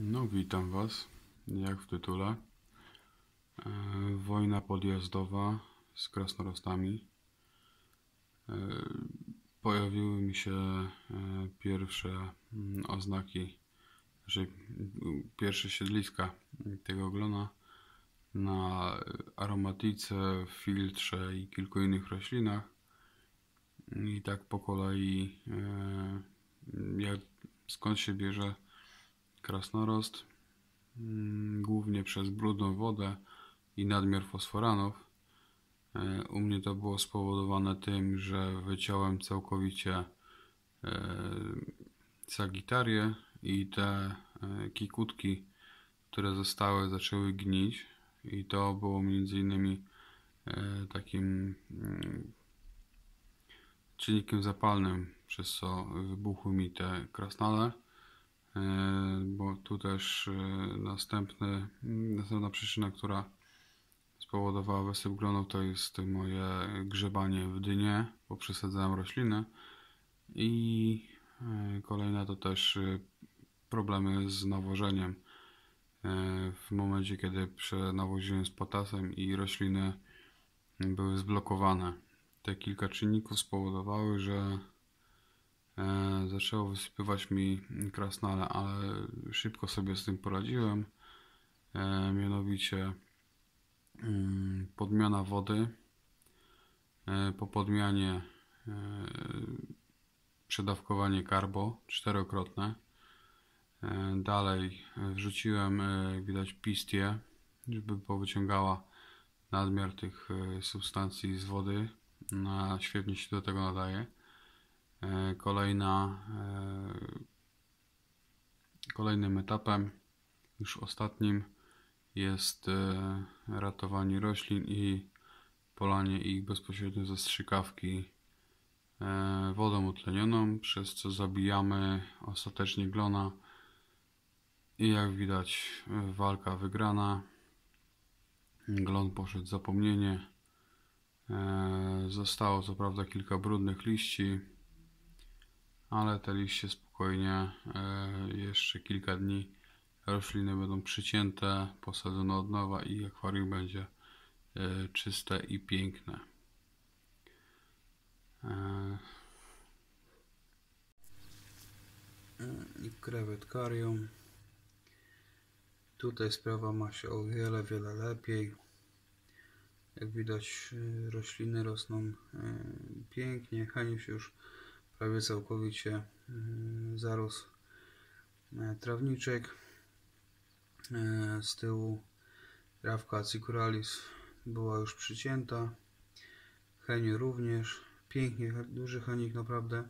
No, witam Was, jak w tytule. E, wojna podjazdowa z krasnoludami. E, pojawiły mi się e, pierwsze mm, oznaki, że pierwsze siedliska tego glona na aromatyce, filtrze i kilku innych roślinach. I tak po kolei, e, jak, skąd się bierze krasnorost, mm, głównie przez brudną wodę i nadmiar fosforanów. E, u mnie to było spowodowane tym, że wyciąłem całkowicie e, sagitarię i te e, kikutki, które zostały, zaczęły gnić i to było między innymi takim mm, czynnikiem zapalnym, przez co wybuchły mi te krasnale. E, bo tu też e, następny, następna przyczyna, która spowodowała wysyp glonów to jest moje grzebanie w dynie, bo przesadzałem rośliny i e, kolejna to też problemy z nawożeniem w momencie kiedy przenawoziłem z potasem i rośliny były zblokowane. Te kilka czynników spowodowały, że zaczęło wysypywać mi krasnale, ale szybko sobie z tym poradziłem. E, mianowicie mm, podmiana wody. E, po podmianie przedawkowanie karbo czterokrotne. Dalej wrzuciłem, widać, pistię, żeby powyciągała nadmiar tych substancji z wody. No, świetnie się do tego nadaje. E, kolejna, e, kolejnym etapem, już ostatnim, jest e, ratowanie roślin i polanie ich bezpośrednio ze strzykawki wodą utlenioną, przez co zabijamy ostatecznie glona. I jak widać, walka wygrana. Glon poszedł w zapomnienie. Zostało co prawda kilka brudnych liści, ale te liście spokojnie e, jeszcze kilka dni rośliny będą przycięte, posadzone od nowa i akwarium będzie e, czyste i piękne. E, I krewetkarium. Tutaj sprawa ma się o wiele, wiele lepiej. Jak widać rośliny rosną pięknie. Heniu się już prawie całkowicie mm, zarósł e, trawniczek. E, z tyłu trawka acicuralis była już przycięta. Heniu również. Pięknie, duży henik naprawdę.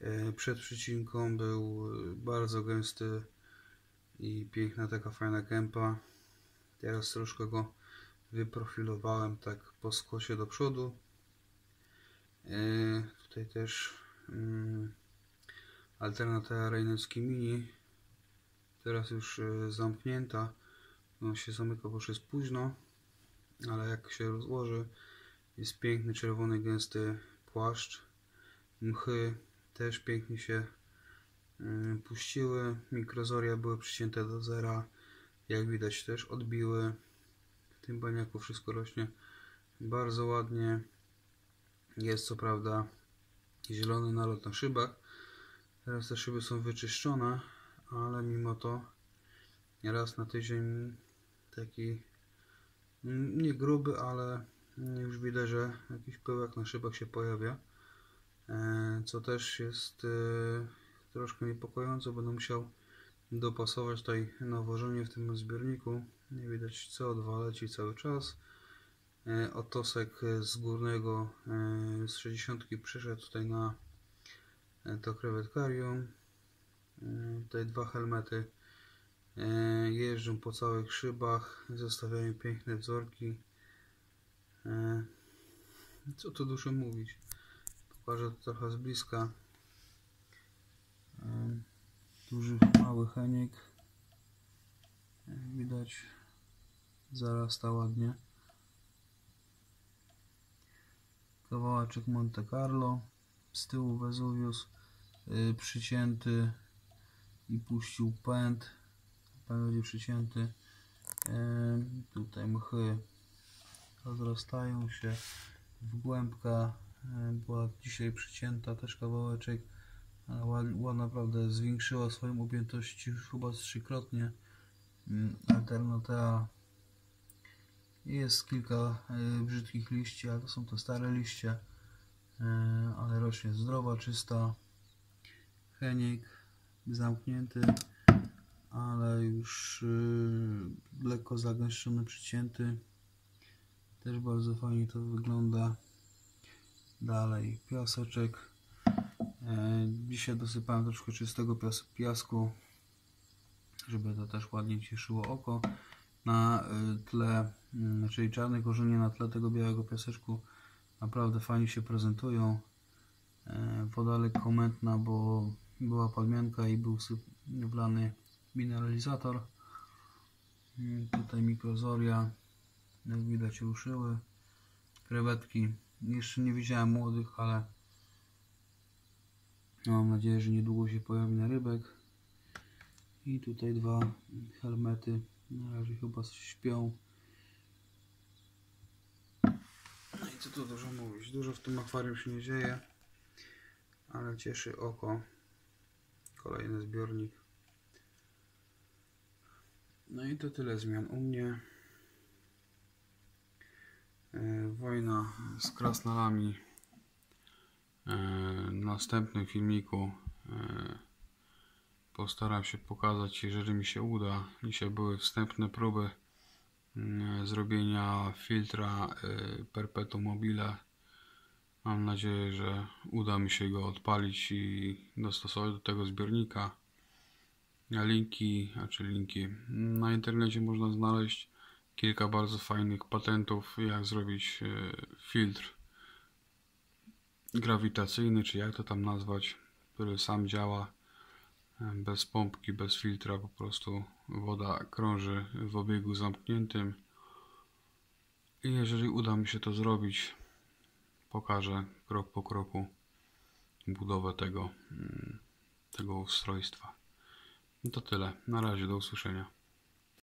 E, przed przycinką był bardzo gęsty i piękna taka fajna kępa. Teraz troszkę go wyprofilowałem tak po skosie do przodu. Tutaj też Mm, alternatywa Rejnecki Mini. Teraz już e, zamknięta. No się zamyka, bo już jest późno ale jak się rozłoży jest piękny czerwony gęsty płaszcz. Mchy też pięknie się mm, puściły. Mikrozoria były przycięte do zera jak widać też odbiły. W tym baniaku wszystko rośnie bardzo ładnie. Jest co prawda zielony nalot na szybach. Teraz te szyby są wyczyszczone, ale mimo to raz na tydzień taki mm, nie gruby, ale już widać, że jakiś pyłek na szybach się pojawia. E, co też jest e, troszkę niepokojące, będę musiał dopasować tutaj nawożenie w tym zbiorniku. Nie widać CO2 leci cały czas. E, otosek z górnego e, z 60 przyszedł tutaj na e, to krewetkarium. Tutaj dwa helmety jeżdżą po całych szybach zostawiają piękne wzorki. Co tu dużo mówić? Pokażę to trochę z bliska. Duży mały henik. Jak widać zarasta ładnie kawałeczek Monte Carlo z tyłu Vesuvius yy, przycięty i puścił pęd pan będzie przycięty. E, tutaj mchy rozrastają się w głębka. E, była dzisiaj przycięta też kawałeczek, ale ład, ład naprawdę zwiększyła swoją objętość chyba trzykrotnie. Mm, Alternatea jest kilka e, brzydkich liści, ale to są te stare liście, e, ale rośnie zdrowa, czysta. Henik zamknięty, ale już e, lekko zagęszczony, przycięty. Też bardzo fajnie to wygląda. Dalej piaseczek. Dzisiaj dosypałem troszkę czystego pias- piasku, żeby to też ładnie cieszyło oko. Na y, tle, mm, czyli czarnej korzenie na tle tego białego piaseczku naprawdę fajnie się prezentują. E, Woda lekko mętna, bo była palmianka i był wlany mineralizator. Mm, Tutaj mikrozoria, jak widać ruszyły. Krewetki, jeszcze nie widziałem młodych, ale mam nadzieję, że niedługo się pojawi na rybek. I tutaj dwa helmety. Na razie chyba śpią. No i co tu dużo mówić. Dużo w tym akwarium się nie dzieje, ale cieszy oko. Kolejny zbiornik. No i to tyle zmian u mnie. E, Wojna z krasnalami. E, W następnym filmiku e, postaram się pokazać, jeżeli mi się uda. Dzisiaj były wstępne próby mm, zrobienia filtra y, Perpetuum mobile. Mam nadzieję, że uda mi się go odpalić i dostosować do tego zbiornika. Linki, a czy linki na internecie można znaleźć kilka bardzo fajnych patentów, jak zrobić y, filtr grawitacyjny, czy jak to tam nazwać, który sam działa bez pompki, bez filtra, po prostu woda krąży w obiegu zamkniętym. I jeżeli uda mi się to zrobić, pokażę krok po kroku budowę tego, mm, tego ustrojstwa. No to tyle. Na razie, do usłyszenia.